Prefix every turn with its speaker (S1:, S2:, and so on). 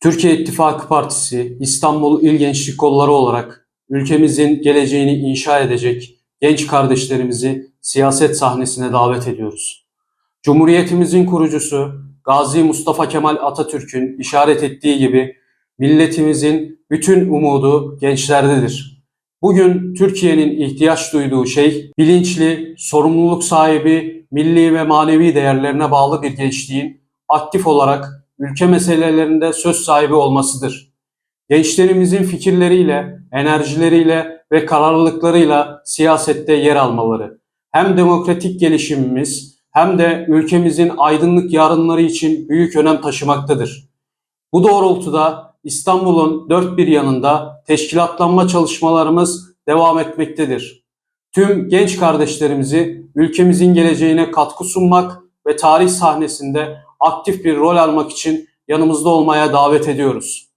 S1: Türkiye İttifakı Partisi, İstanbul İl Gençlik Kolları olarak ülkemizin geleceğini inşa edecek genç kardeşlerimizi siyaset sahnesine davet ediyoruz. Cumhuriyetimizin kurucusu Gazi Mustafa Kemal Atatürk'ün işaret ettiği gibi milletimizin bütün umudu gençlerdedir. Bugün Türkiye'nin ihtiyaç duyduğu şey bilinçli, sorumluluk sahibi, milli ve manevi değerlerine bağlı bir gençliğin aktif olarak ülke meselelerinde söz sahibi olmasıdır. Gençlerimizin fikirleriyle, enerjileriyle ve kararlılıklarıyla siyasette yer almaları hem demokratik gelişimimiz hem de ülkemizin aydınlık yarınları için büyük önem taşımaktadır. Bu doğrultuda İstanbul'un dört bir yanında teşkilatlanma çalışmalarımız devam etmektedir. Tüm genç kardeşlerimizi ülkemizin geleceğine katkı sunmak ve tarih sahnesinde aktif bir rol almak için yanımızda olmaya davet ediyoruz.